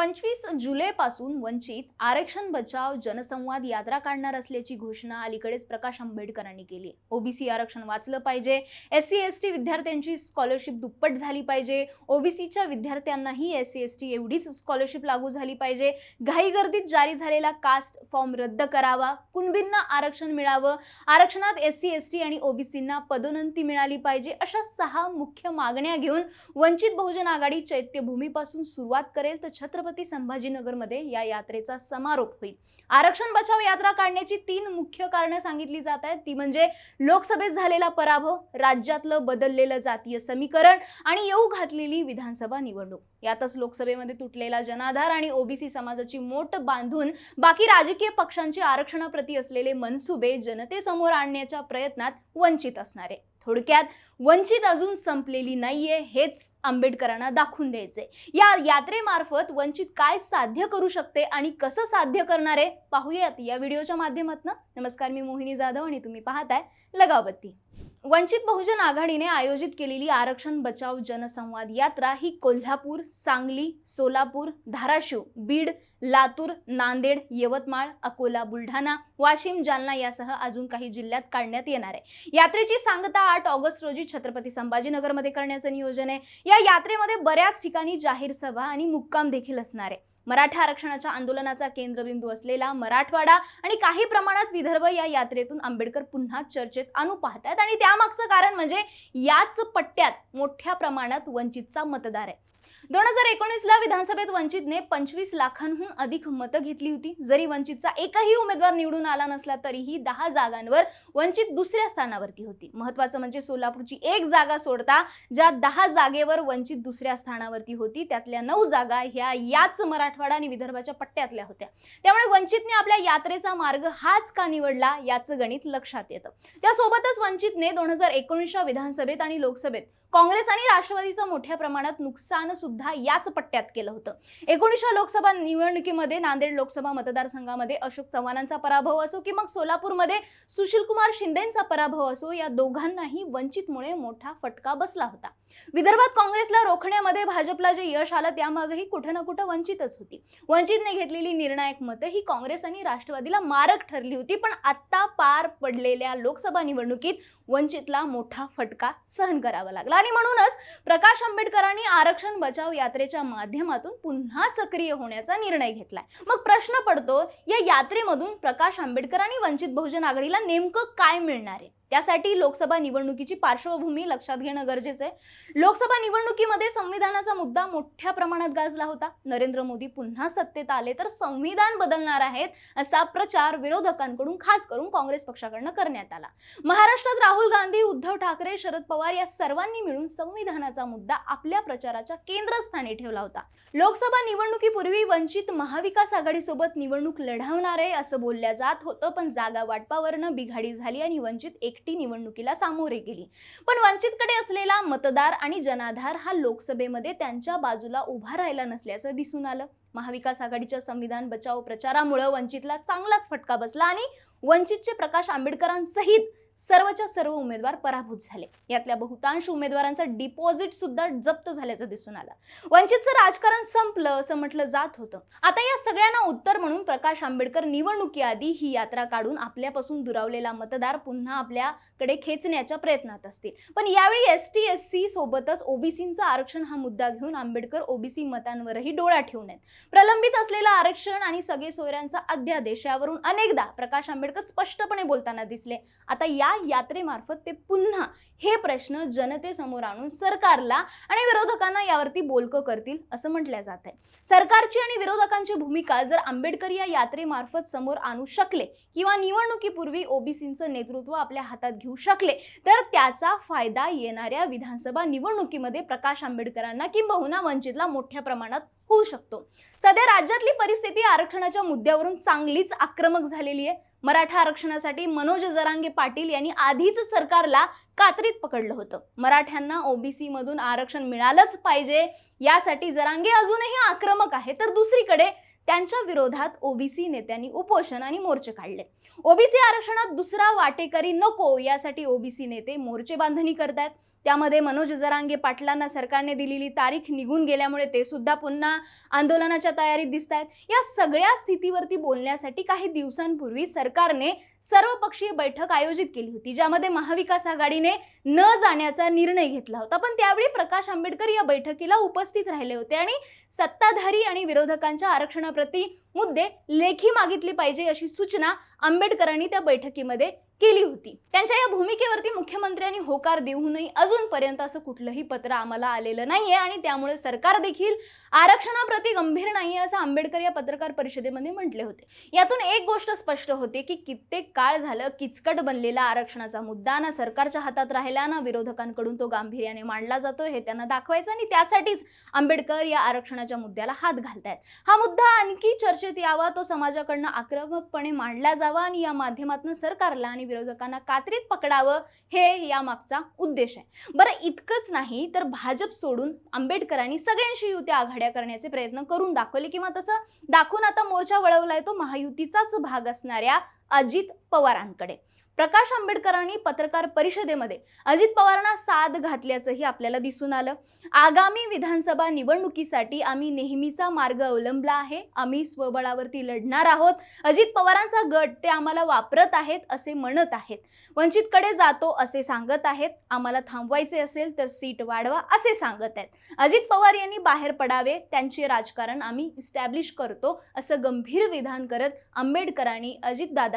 पंचवीस जुलैपासून वंचित आरक्षण बचाव जनसंवाद यात्रा काढणार असल्याची घोषणा अलीकडेच प्रकाश आंबेडकरांनी केली. ओबीसी आरक्षण वाचलं पाहिजे एस सी एस टी विद्यार्थ्यांची स्कॉलरशिप दुप्पट झाली पाहिजे ओबीसीच्या विद्यार्थ्यांनाही एस सी एस टी एवढीच स्कॉलरशिप लागू झाली पाहिजे. घाईगर्दीत जारी झालेला कास्ट फॉर्म रद्द करावा कुणबींना आरक्षण मिळावं आरक्षणात एस सी एस टी आणि ओबीसींना पदोन्नती मिळाली पाहिजे अशा सहा मुख्य मागण्या घेऊन वंचित बहुजन आघाडी चैत्यभूमीपासून सुरुवात करेल तर छत्रपती संभाजीनगरमध्ये या यात्रेचा समारोप होईल. आरक्षण बचाव यात्रा काढण्याची तीन मुख्य कारणं सांगितली जात आहेत. ती म्हणजे लोकसभेत झालेला पराभव राज्यातलं बदललेलं जातीय समीकरण आणि येऊ घातलेली विधानसभा निवडणूक. यातच लोकसभेमध्ये तुटलेला जनाधार आणि ओबीसी समाजाची मोठ बांधून बाकी राजकीय पक्षांचे आरक्षणाप्रती असलेले मनसुबे जनतेसमोर आणण्याच्या प्रयत्नात वंचित असणारे. थोडक्यात वंचित अजून संपलेली नाहीये हेच आंबेडकरांना दाखवून द्यायचे या यात्रेमार्फत वंचित काय साध्य करू शकते आणि कसं साध्य करणार आहे पाहूयात या व्हिडिओच्या माध्यमातून. नमस्कार मी मोहिनी जाधव आणि तुम्ही पाहताय लगावबत्ती. वंचित बहुजन आघाडीने आयोजित केलेली आरक्षण बचाव जनसंवाद यात्रा ही कोल्हापूर सांगली सोलापूर धाराशिव बीड लातूर नांदेड यवतमाळ अकोला बुलढाणा वाशिम जालना यासह अजून काही जिल्ह्यात काढण्यात येणार आहे. यात्रेची सांगता आठ ऑगस्ट रोजी छत्रपती संभाजीनगरमध्ये करण्याचं नियोजन आहे. या यात्रेमध्ये बऱ्याच ठिकाणी जाहीर सभा आणि मुक्काम देखील असणार आहे. मराठा आरक्षणाच्या आंदोलनाचा केंद्रबिंदू असलेला मराठवाडा आणि काही प्रमाणात विदर्भ या यात्रेतून आंबेडकर पुन्हा चर्चेत आणू पाहतात आणि त्यामागचं कारण म्हणजे याच पट्ट्यात मोठ्या प्रमाणात वंचितचा मतदार आहे. दोन हजार एकोणीसला विधानसभेत वंचितने पंचवीस लाखांहून अधिक मतं घेतली होती. जरी वंचितचा एकही उमेदवार निवडून आला नसला तरीही दहा जागांवर वंचित दुसऱ्या स्थानावरती होती. महत्वाचं म्हणजे सोलापूरची एक जागा सोडता ज्या दहा जागेवर वंचित दुसऱ्या स्थानावरती होती त्यातल्या नऊ जागा ह्या याच मराठवाडा आणि विदर्भाच्या पट्ट्यातल्या होत्या. त्यामुळे वंचितने आपल्या यात्रेचा मार्ग हाच का निवडला याचं गणित लक्षात येतं. त्यासोबतच वंचितने दोन हजार एकोणीसच्या विधानसभेत आणि लोकसभेत काँग्रेस आणि राष्ट्रवादीचं मोठ्या प्रमाणात नुकसान सुद्धा याच पट्ट्यात केलं होतं. एकोणीसच्या लोकसभा निवडणुकीमध्ये नांदेड लोकसभा मतदारसंघामध्ये अशोक चव्हाणांचा पराभव असो की मग सोलापूरमध्ये सुशीलकुमार शिंदेचा पराभव असो या दोघांनाही वंचितमुळे मोठा फटका बसला होता. विदर्भात काँग्रेसला रोखण्यामध्ये भाजपला जे यश आलं त्यामागेही कुठं ना कुठं वंचितच होती. वंचितने घेतलेली निर्णायक मतं ही काँग्रेस आणि राष्ट्रवादीला मारक ठरली होती पण आत्ता पार पडलेल्या लोकसभा निवडणुकीत वंचितला मोठा फटका सहन करावा लागला. आणि म्हणूनच प्रकाश आंबेडकरांनी आरक्षण बचाव यात्रेच्या माध्यमातून पुन्हा सक्रिय होण्याचा निर्णय घेतलाय. मग प्रश्न पडतो या यात्रेमधून प्रकाश आंबेडकर आणि वंचित बहुजन आघाडीला नेमकं काय मिळणार आहे? त्यासाठी लोकसभा निवडणुकीची पार्श्वभूमी लक्षात घेणं गरजेचं आहे. लोकसभा निवडणुकीमध्ये संविधानाचा मुद्दा मोठ्या प्रमाणात गाजला होता. नरेंद्र मोदी पुन्हा सत्तेत आले तर संविधान बदलणार आहेत असा प्रचार विरोधकांकडून खास करून काँग्रेस पक्षाकडनं करण्यात आला. महाराष्ट्रात राहुल गांधी उद्धव ठाकरे शरद पवार या सर्वांनी मिळून संविधानाचा मुद्दा आपल्या प्रचाराच्या केंद्रस्थानी ठेवला होता. लोकसभा निवडणुकीपूर्वी वंचित महाविकास आघाडीसोबत निवडणूक लढवणार आहे असं बोलल्या जात होतं पण जागा वाटपावरनं बिघाडी झाली आणि वंचित एक एकटी निवडणुकीला सामोरे गेली. पण वंचितकडे असलेला मतदार आणि जनाधार हा लोकसभेमध्ये त्यांच्या बाजूला उभा राहिला नसल्याचं दिसून आलं. महाविकास आघाडीच्या संविधान बचाव प्रचारामुळे वंचितला चांगलाच फटका बसला आणि वंचितचे प्रकाश आंबेडकरांसहित सर्वच्या सर्व उमेदवार पराभूत झाले. यातल्या बहुतांश उमेदवारांचा डिपॉझिट सुद्धा जप्त झाल्याचं दिसून आलं. वंचितचं राजकारण संपलं असं म्हटलं जात होतं. आता या सगळ्यांना उत्तर म्हणून प्रकाश आंबेडकर निवडणुकीआधी ही यात्रा काढून आपल्यापासून दुरावलेला मतदार पुन्हा आपल्याकडे खेचण्याच्या प्रयत्नात असतील. पण यावेळी एस टी एस सी सोबतच ओबीसींचा आरक्षण हा मुद्दा घेऊन आंबेडकर ओबीसी मतांवरही डोळा ठेवून आहेत. प्रलंबित असलेलं आरक्षण आणि सगळे सोयऱ्यांचा अध्यादेश यावरून अनेकदा प्रकाश आंबेडकर स्पष्टपणे बोलताना दिसले. आता या यात्रेमार्फत ते पुन्हा हे प्रश्न जनतेसमोर आणून सरकारला आणि विरोधकांना यावरती बोलकं करतील असं म्हटलं जात आहे. सरकारची आणि विरोधकांची भूमिका जर आंबेडकर या यात्रेमार्फत समोर आणू शकले किंवा निवडणुकीपूर्वी ओबीसींचं नेतृत्व आपल्या हातात घेऊ शकले तर त्याचा फायदा येणाऱ्या विधानसभा निवडणुकीमध्ये प्रकाश आंबेडकरांना किंबहुना वंचितला मोठ्या प्रमाणात होऊ शकतो. सध्या राज्यातली परिस्थिती आरक्षणाच्या मुद्द्यावरून चांगलीच आक्रमक झालेली आहे. मराठा आरक्षणासाठी मनोज जरांगे पाटील यांनी आधीच सरकारला कात्रीत पकडलं होतं. मराठ्यांना ओबीसी मधून आरक्षण मिळालंच पाहिजे यासाठी जरांगे अजूनही आक्रमक आहे तर दुसरीकडे त्यांच्या विरोधात ओबीसी नेत्यांनी उपोषण आणि मोर्चे काढले. ओबीसी आरक्षणात दुसरा वाटेकरी नको यासाठी ओबीसी नेते मोर्चे बांधणी करतायत. त्यामध्ये मनोज जरांगे पाटलांना सरकारने दिलेली तारीख निघून गेल्यामुळे ते सुद्धा पुन्हा आंदोलनाच्या तयारीत दिसत आहेत. या सगळ्या स्थितीवरती बोलण्यासाठी काही दिवसांपूर्वी सरकारने सर्वपक्षीय बैठक आयोजित केली होती ज्यामध्ये महाविकास आघाडीने न जाण्याचा निर्णय घेतला होता. पण त्यावेळी प्रकाश आंबेडकर या बैठकीला उपस्थित राहिले होते आणि सत्ताधारी आणि विरोधकांच्या आरक्षणाप्रती मुद्दे लेखी मागितले पाहिजे अशी सूचना आंबेडकरांनी त्या बैठकीमध्ये केली होती. त्यांच्या या भूमिकेवरती मुख्यमंत्र्यांनी होकार देऊनही अजूनपर्यंत असं कुठलंही पत्र आम्हाला आलेलं नाहीये आणि त्यामुळे सरकार देखील आरक्षणाप्रती गंभीर नाहीये असं आंबेडकर या पत्रकार परिषदेमध्ये म्हटले होते. यातून एक गोष्ट स्पष्ट होते की कित्येक काळ झालं किचकट बनलेला आरक्षणाचा मुद्दा ना सरकारच्या हातात राहिला ना विरोधकांकडून तो गांभीर्याने मांडला जातो हे त्यांना दाखवायचं आणि त्यासाठीच आंबेडकर या आरक्षणाच्या मुद्द्याला हात घालतायत. हा मुद्दा आणखी चर्चा चर्चेत यावा तो समाजाकडनं आक्रमकपणे मांडला जावा आणि या माध्यमातून सरकारला आणि विरोधकांना कात्रीत पकडावं हे या मागचा उद्देश आहे. बरं इतकंच नाही तर भाजप सोडून आंबेडकरांनी सगळ्यांशी युती आघाड्या करण्याचे प्रयत्न करून दाखवले किंवा तसं दाखवून आता मोर्चा वळवलाय तो महायुतीचाच भाग असणाऱ्या अजित पवारांकडे. प्रकाश आंबेडकरांनी पत्रकार परिषदेमध्ये अजित पवारांना साथ घातल्याचंही आपल्याला दिसून आलं. आगामी विधानसभा निवडणुकीसाठी आम्ही नेहमीचा मार्ग अवलंबला आहे. आम्ही स्वबळावरती लढणार आहोत. अजित पवारांचा गट ते आम्हाला वापरत आहेत असे म्हणत आहेत. वंचितकडे जातो असे सांगत आहेत. आम्हाला थांबवायचे असेल तर सीट वाढवा असे सांगत आहेत. अजित पवार यांनी बाहेर पडावे त्यांचे राजकारण आम्ही इस्टॅब्लिश करतो असं गंभीर विधान करत आंबेडकरांनी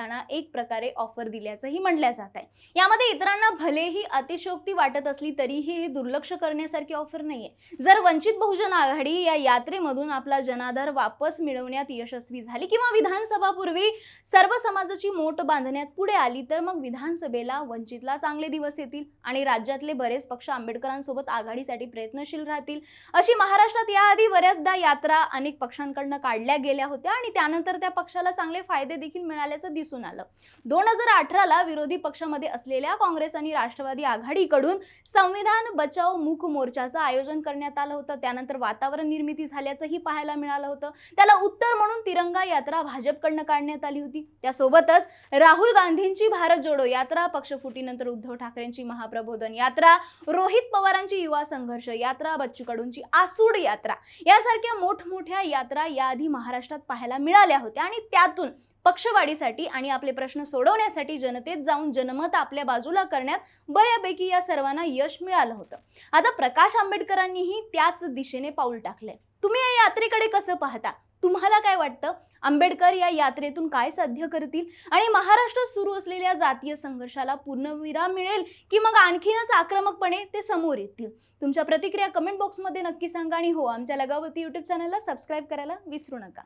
अजितदादांना एक प्रकारे ऑफर दिल्याचंही म्हटलं जात आहे. यामध्ये इतरांना भलेही अतिशयोक्ती वाटत असली तरीही हे दुर्लक्ष करण्यासारखी ऑफर नाहीये. जर वंचित बहुजन आघाडी या यात्रेमधून आपला जनाधार वापस मिळवण्यात यशस्वी झाली किंवा विधानसभापूर्वी सर्व समाजाची मोठ बांधण्यात पुढे आली तर मग विधानसभेला वंचितला चांगले दिवस येतील आणि राज्यातले बरेच पक्ष आंबेडकरांसोबत आघाडीसाठी प्रयत्नशील राहतील. अशी महाराष्ट्रात याआधी बऱ्याचदा यात्रा अनेक पक्षांकडनं काढल्या गेल्या होत्या आणि त्यानंतर त्या पक्षाला चांगले फायदे देखील मिळाल्याचं दिसून दिसून आलं. दोन हजार अठराला विरोधी पक्षामध्ये असलेल्या काँग्रेस आणि राष्ट्रवादी आघाडीकडून संविधान बचाव मूक मोर्चाचं आयोजन करण्यात आलं होतं. त्यानंतर वातावरण निर्मिती झाल्याचंही पाहायला मिळालं होतं. त्याला उत्तर म्हणून तिरंगा यात्रा भाजपकडनं काढण्यात आली होती. त्यासोबतच राहुल गांधींची भारत जोडो यात्रा पक्षफुटीनंतर उद्धव ठाकरेंची महाप्रबोधन यात्रा रोहित पवारांची युवा संघर्ष यात्रा बच्चू कडूंची आसूड यात्रा यासारख्या मोठमोठ्या यात्रा याआधी महाराष्ट्रात पाहायला मिळाल्या होत्या. आणि त्यातून पक्षवाढीसाठी आणि आपले प्रश्न सोडवण्यासाठी जनतेत जाऊन जनमत आपल्या बाजूला करण्यात बऱ्यापैकी या सर्वांना यश मिळालं होतं. आता प्रकाश आंबेडकरांनीही त्याच दिशेने पाऊल टाकलंय. तुम्ही या यात्रेकडे कसं पाहता? तुम्हाला काय वाटतं? आंबेडकर या यात्रेतून काय साध्य करतील? आणि महाराष्ट्रात सुरू असलेल्या जातीय संघर्षाला पूर्णविराम मिळेल की मग आणखीनच आक्रमकपणे ते समोर येतील? तुमच्या प्रतिक्रिया कमेंट बॉक्समध्ये नक्की सांगा आणि हो आमच्या लगावती यूट्यूब चॅनलला सबस्क्राईब करायला विसरू नका.